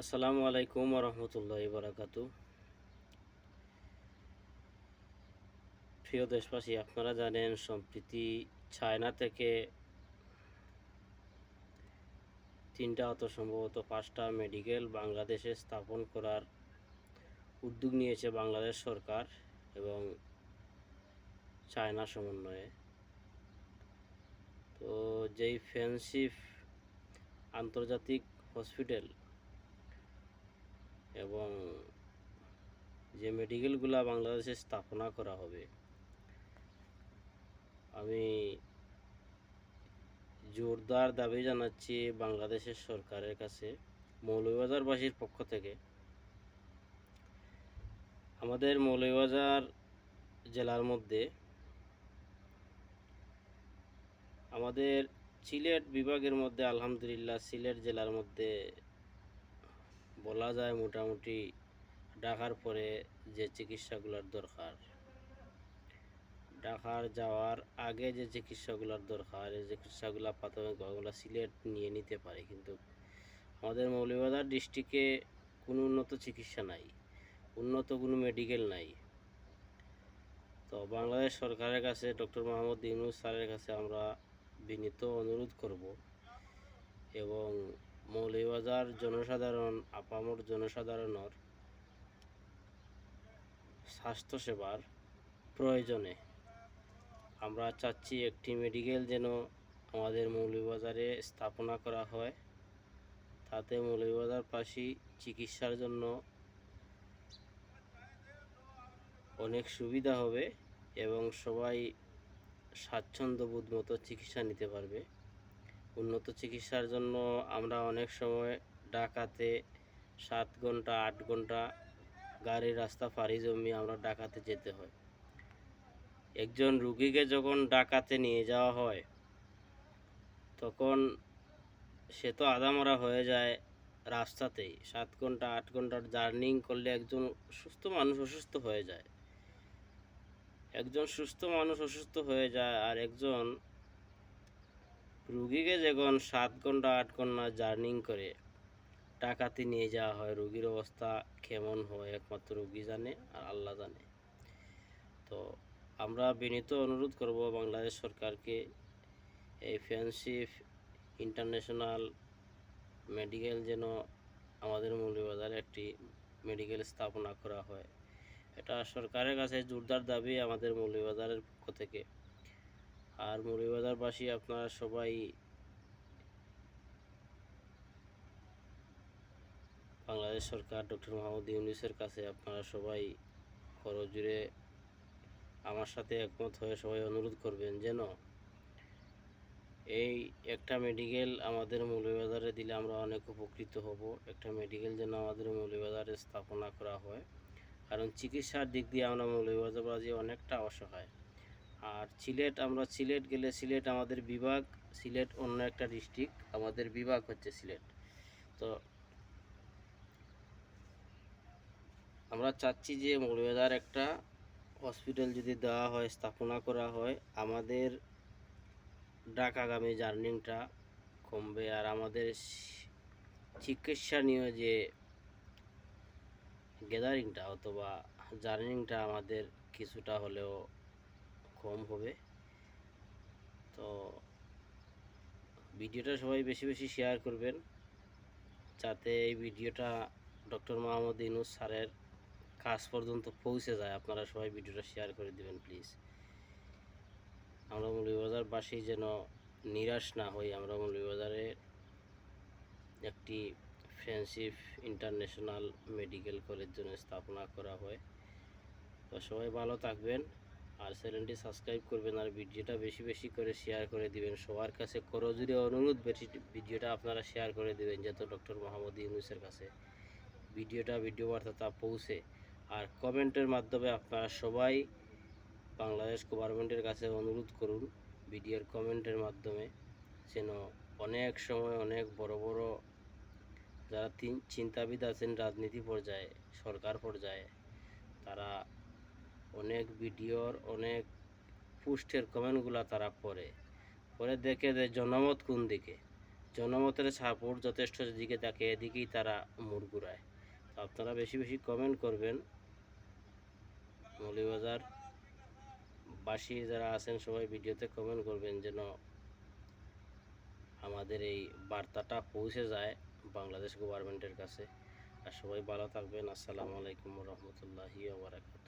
আসসালামু আলাইকুম রহমতুল্লাহ বারাকাত প্রিয় দেশবাসী, আপনারা জানেন, সম্প্রীতি চায়না থেকে তিনটা অত সম্ভবত পাঁচটা মেডিকেল বাংলাদেশে স্থাপন করার উদ্যোগ নিয়েছে বাংলাদেশ সরকার এবং চায়না সমন্বয়ে। তো যেই ফ্যান্সিফ আন্তর্জাতিক হসপিটাল এবং যে মেডিকেলগুলা বাংলাদেশে স্থাপনা করা হবে, আমি জোরদার দাবি জানাচ্ছি বাংলাদেশের সরকারের কাছে, মৌলভীবাজারবাসীর পক্ষ থেকে। আমাদের মৌলভীবাজার জেলার মধ্যে আমাদের সিলেট বিভাগের মধ্যে, আলহামদুলিল্লাহ সিলেট জেলার মধ্যে বলা যায় মোটামুটি ঢাকার পরে যে চিকিৎসাগুলোর দরকার। ঢাকার যাওয়ার আগে যে চিকিৎসাগুলোর দরকার, এই চিকিৎসাগুলো প্রাথমিক প্রাথমিকভাবে সিলেট নিয়ে নিতে পারে, কিন্তু আমাদের মৌলভীবাজার ডিস্ট্রিক্টে কোনো উন্নত চিকিৎসা নাই, উন্নত কোনো মেডিকেল নাই। তো বাংলাদেশ সরকারের কাছে, ডক্টর মোহাম্মদ ইউনুস স্যারের কাছে আমরা বিনীত অনুরোধ করব এবং মৌলভীবাজার জনসাধারণ আপামর জনসাধারণের স্বাস্থ্যসেবার প্রয়োজনে। আমরা চাচ্ছি একটি মেডিকেল যেন আমাদের মৌলভীবাজারে স্থাপনা করা হয়। তাতে মৌলভীবাজারবাসী চিকিৎসার জন্য অনেক সুবিধা হবে এবং সবাই স্বাচ্ছন্দ্যবোধ মতো চিকিৎসা নিতে পারবে। উন্নত চিকিৎসার জন্য আমরা অনেক সময় ডাকাতে সাত ঘণ্টা, আট ঘণ্টা গাড়ির রাস্তা পাড়ি জমিয়ে আমরা ডাকাতে যেতে হয়। একজন রুগীকে যখন ডাকাতে নিয়ে যাওয়া হয়, তখন সে তো আদামরা হয়ে যায় রাস্তাতেই। সাত ঘণ্টা, আট ঘণ্টার জার্নিং করলে একজন সুস্থ মানুষ অসুস্থ হয়ে যায়। একজন সুস্থ মানুষ অসুস্থ হয়ে যায় আর একজন রুগীকে যখন সাত ঘণ্টা, আট ঘণ্টা জার্নিং করে টাকাতে নিয়ে যাওয়া হয়, রুগীর অবস্থা কেমন হয় একমাত্র রুগী জানে আর আল্লাহ জানে। তো আমরা বিনীত অনুরোধ করব বাংলাদেশ সরকারকে এই ফ্যান্সিফ ইন্টারন্যাশনাল মেডিকেল যেন আমাদের মৌলভীবাজারে একটি মেডিকেল স্থাপনা করা হয়। এটা সরকারের কাছে জোরদার দাবি আমাদের মৌলভীবাজারের পক্ষ থেকে। আর মৌলভীবাজারবাসী আপনারা সবাই বাংলাদেশ সরকার ডক্টর মোহাম্মদ ইউনুসের কাছে আপনারা সবাই করজুড়ে আমার সাথে একমত হয়ে সবাই অনুরোধ করবেন যেন এই একটা মেডিকেল আমাদের মৌলভীবাজারে দিলে আমরা অনেক উপকৃত হব। একটা মেডিকেল যেন আমাদের মৌলভীবাজারে স্থাপনা করা হয়। কারণ চিকিৎসার দিক দিয়ে আমরা মৌলভীবাজারবাসী অনেকটা অসহায়। আর সিলেট, আমরা সিলেট গেলে সিলেট আমাদের বিভাগ, সিলেট অন্য একটা ডিস্ট্রিক্ট আমাদের বিভাগ হচ্ছে সিলেট। তো আমরা চাচ্ছি যে মৌলভীবাজার একটা হসপিটাল যদি দেওয়া হয়, স্থাপনা করা হয়, আমাদের ঢাকাগামী জার্নিংটা কমবে। আর আমাদের চিকিৎসা নিয়ে যে গ্যাদারিংটা অথবা জার্নিংটা আমাদের কিছুটা হলেও কম হবে। তো ভিডিওটা সবাই বেশি বেশি শেয়ার করবেন, যাতে এই ভিডিওটা ডক্টর মোহাম্মদ ইনুস স্যারের কাজ পর্যন্ত পৌঁছে যায়। আপনারা সবাই ভিডিওটা শেয়ার করে দিবেন প্লিজ আমরা মৌলভীবাজারবাসী যেন নিরাশ না হই, আমরা মৌলভীবাজারে একটি ফ্রেন্ডশিপ ইন্টারন্যাশনাল মেডিকেল কলেজ জন্য স্থাপনা করা হয়। তো সবাই ভালো থাকবেন। আর চ্যানেলটি সাবস্ক্রাইব করবেন আর ভিডিওটা বেশি বেশি করে শেয়ার করে দিবেন। সবার কাছে করজুড়ে অনুরোধ ভিডিওটা আপনারা শেয়ার করে দিবেন যাতে ডক্টর মোহাম্মদ ইউনুসের কাছে ভিডিওটা, ভিডিও বার্তাটা পৌঁছে। আর কমেন্টের মাধ্যমে আপনারা সবাই বাংলাদেশ গভর্নমেন্টের কাছে অনুরোধ করুন, ভিডিওর কমেন্টের মাধ্যমে যেন অনেক সময় অনেক বড় বড় যারা তিন, চিন্তাবিদ আছেন রাজনীতি পর্যায়ে, সরকার পর্যায়ে, তারা অনেক ভিডিওর, অনেক পোস্টের কমেন্টগুলো তারা পড়ে। পরে দেখে যে জনমত কোন দিকে? জনমতের সাপোর্ট যথেষ্ট যেদিকে থাকে এদিকেই তারা মুড় ঘুরায়। আপনারা বেশি বেশি কমেন্ট করবেন। মৌলিবাজার বাসী যারা আছেন, সবাই ভিডিওতে কমেন্ট করবেন যেন আমাদের এই বার্তাটা পৌঁছে যায় বাংলাদেশ গভর্নমেন্টের কাছে। আর সবাই ভালো থাকবেন। আসসালামু আলাইকুম রহমতুল্লাহি ওবরাকাত